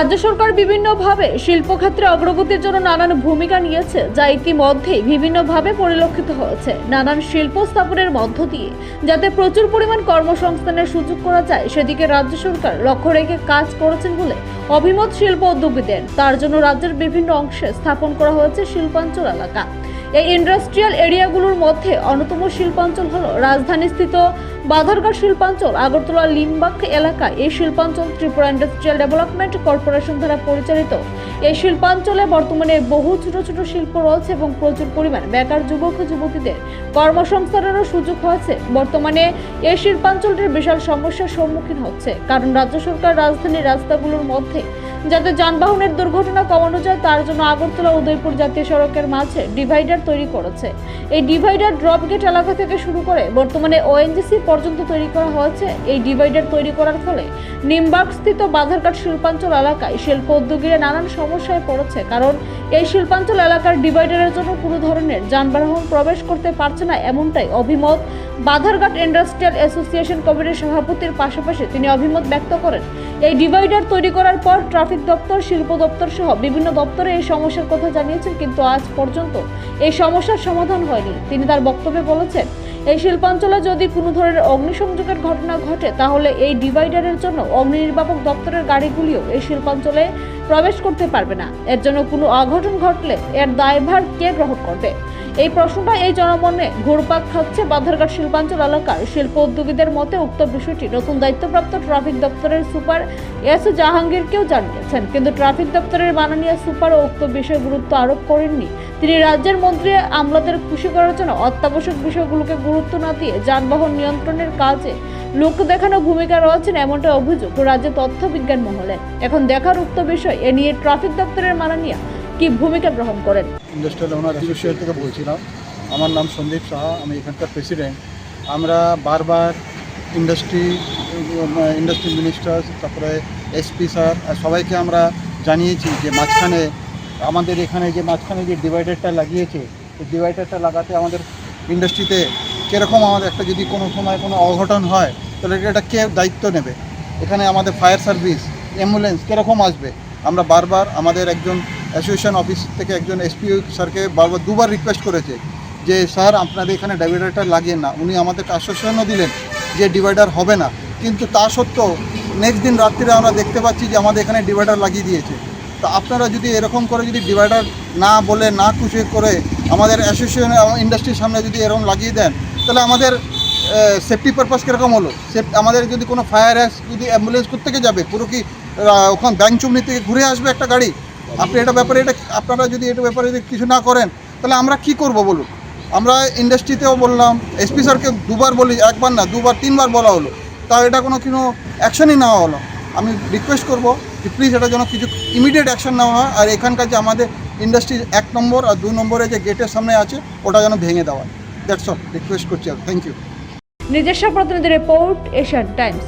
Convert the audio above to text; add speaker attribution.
Speaker 1: রাজ্য সরকার বিভিন্নভাবে শিল্পক্ষেত্রে অগ্রগতির জন্য নানান ভূমিকা নিয়েছে, যা ইতিমধ্যেই বিভিন্নভাবে পরিলক্ষিত হয়েছে। নানান শিল্প স্থাপনের মধ্য দিয়ে যাতে প্রচুর পরিমাণ কর্মসংস্থানের সুযোগ করা যায়, সেদিকে রাজ্য সরকার লক্ষ্য রেখে কাজ করেছেন বলে অভিমত শিল্প উদ্যোগীদের। তার জন্য রাজ্যের বিভিন্ন অংশে স্থাপন করা হয়েছে শিল্পাঞ্চল এলাকা। এই ইন্ডাস্ট্রিয়াল এরিয়াগুলোর মধ্যে অন্যতম শিল্পাঞ্চল হল রাজধানীস্থিত বাধারঘাট শিল্পাঞ্চল, আগরতলা লিমবাগ এলাকায় এই শিল্পাঞ্চল ত্রিপুরা ইন্ডাস্ট্রিয়াল ডেভেলপমেন্ট কর্পোরেশন দ্বারা পরিচালিত। এই শিল্পাঞ্চলে বর্তমানে বহু ছোট ছোট শিল্প রয়েছে এবং প্রচুর পরিমাণ বেকার যুবক যুবতীদের কর্মসংস্থানেরও সুযোগ হয়েছে। বর্তমানে এই শিল্পাঞ্চলটির বিশাল সমস্যার সম্মুখীন হচ্ছে। কারণ রাজ্য সরকার রাজধানীর রাস্তাগুলোর মধ্যে যাতে যানবাহনের দুর্ঘটনা কমানো যায়, তার জন্য আগরতলা উদয়পুর জাতীয় সড়কের মাঝে ডিভাইডার তৈরি করেছে। এই ডিভাইডার ড্রপ গেট এলাকা থেকে শুরু করে বর্তমানে ওএনজিসি পর্যন্ত তৈরি করা হয়েছে। এই ডিভাইডার তৈরি করার ফলে নিমবাগ স্থিত বাধারঘাট শিল্পাঞ্চল এলাকায় শিল্প উদ্যোগীরা নানান সমস্যায় পড়েছে। কারণ এই শিল্পাঞ্চল এলাকার ডিভাইডারের জন্য কোনো ধরনের যানবাহন প্রবেশ করতে পারছে না, এমনটাই অভিমত বাধারঘাট ইন্ডাস্ট্রিয়াল অ্যাসোসিয়েশন কমিটির সভাপতির পাশাপাশি তিনি অভিমত ব্যক্ত করেন। এই ডিভাইডার তৈরি করার পর ট্রাফিক দপ্তর, শিল্প দপ্তর সহ বিভিন্ন দপ্তরে এই সমস্যার কথা জানিয়েছেন, কিন্তু আজ পর্যন্ত এই সমস্যার সমাধান হয়নি। তিনি তার বক্তব্যে বলেছেন, এই শিল্পাঞ্চলে যদি কোনো ধরনের অগ্নিসংযোগের ঘটনা ঘটে, তাহলে এই ডিভাইডারের জন্য অগ্নি নির্বাপক দপ্তরের গাড়িগুলিও এই শিল্পাঞ্চলে প্রবেশ করতে পারবে না। এর জন্য কোনো অঘটন ঘটলে এর দায়ভার কে গ্রহণ করবে? এই প্রশ্নটা এই জনমনে ঘুরপাক খাচ্ছে বাধারঘাট শিল্পাঞ্চল এলাকার শিল্প উদ্যোগীদের মতে উক্ত বিষয়টি নতুন দায়িত্বপ্রাপ্ত ট্রাফিক দপ্তরের সুপার এস জাহাঙ্গীরকেও জানিয়েছেন। কিন্তু ট্রাফিক দপ্তরের মাননীয় সুপার উক্ত বিষয়ে গুরুত্ব আরোপ করেননি। তিনি রাজ্যের মন্ত্রী আমলাদের খুশি করার জন্য অত্যাবশ্যক বিষয়গুলোকে গুরুত্ব না দিয়ে যানবাহন নিয়ন্ত্রণের কাজে লোক দেখানো ভূমিকা রয়েছেন এমনটা অভিযোগ রাজ্য তথ্য বিজ্ঞান মহলে। এখন দেখার উক্ত বিষয় এ নিয়ে ট্রাফিক দপ্তরের মাননীয় কি ভূমিকা গ্রহণ করেন?
Speaker 2: ইন্ডাস্ট্রিয়াল ওনার অ্যাসোসিয়েশন থেকে বলছিলাম। আমার নাম সন্দীপ সাহা, আমি এখানকার প্রেসিডেন্ট আমরা বারবার ইন্ডাস্ট্রি ইন্ডাস্ট্রি মিনিস্টার তারপরে এসপি স্যার সবাইকে আমরা জানিয়েছি যে মাঝখানে আমাদের এখানে যে মাঝখানে যে ডিভাইডারটা লাগিয়েছে, এই ডিভাইডারটা লাগাতে আমাদের ইন্ডাস্ট্রিতে কীরকম আমাদের একটা যদি কোনো সময় কোনো অঘটন হয়, তাহলে এটা কে দায়িত্ব নেবে? এখানে আমাদের ফায়ার সার্ভিস অ্যাম্বুলেন্স কীরকম আসবে? আমরা বারবার আমাদের একজন অ্যাসোসিয়েশন অফিস থেকে একজন এসপি স্যারকে বারবার দুবার রিকোয়েস্ট করেছে যে, স্যার, আপনাদের এখানে ডিভাইডারটা লাগিয়ে না। উনি আমাদেরকে আশ্বাসনও দিলেন যে, ডিভাইডার হবে না। কিন্তু তা সত্ত্বেও নেক্সট দিন রাত্রিরে আমরা দেখতে পাচ্ছি যে, আমাদের এখানে ডিভাইডার লাগিয়ে দিয়েছে। তো আপনারা যদি এরকম করে যদি ডিভাইডার না বলে, না খুশি করে আমাদের অ্যাসোসিয়েশন ইন্ডাস্ট্রির সামনে যদি এরকম লাগিয়ে দেন, তাহলে আমাদের সেফটি পারপাস কীরকম হলো? সেফ আমাদের যদি কোনো ফায়ার অ্যাস যদি অ্যাম্বুলেন্স থেকে যাবে? পুরো কি ওখান ব্যাংক চুমনি থেকে ঘুরে আসবে একটা গাড়ি? আপনি এটা ব্যাপারে এটা আপনারা যদি এটা ব্যাপারে যদি কিছু না করেন, তাহলে আমরা কি করব বলুন? আমরা ইন্ডাস্ট্রিতেও বললাম এসপি স্যারকে দুবার বলি, একবার না, দুবার, তিনবার বলা হলো। তাও এটা কোনো কোনো অ্যাকশনই নেওয়া হলো। আমি রিকোয়েস্ট করব যে প্লিজ এটা যেন কিছু ইমিডিয়েট অ্যাকশন নেওয়া হয়, আর এখানকার যে আমাদের ইন্ডাস্ট্রির এক নম্বর আর দু নম্বরে যে গেটের সামনে আছে, ওটা যেন ভেঙে দেওয়া দ্যাটস অল রিকোয়েস্ট করছি থ্যাংক ইউ
Speaker 1: নিজস্ব প্রতিনিধি রিপোর্ট এশিয়ান টাইমস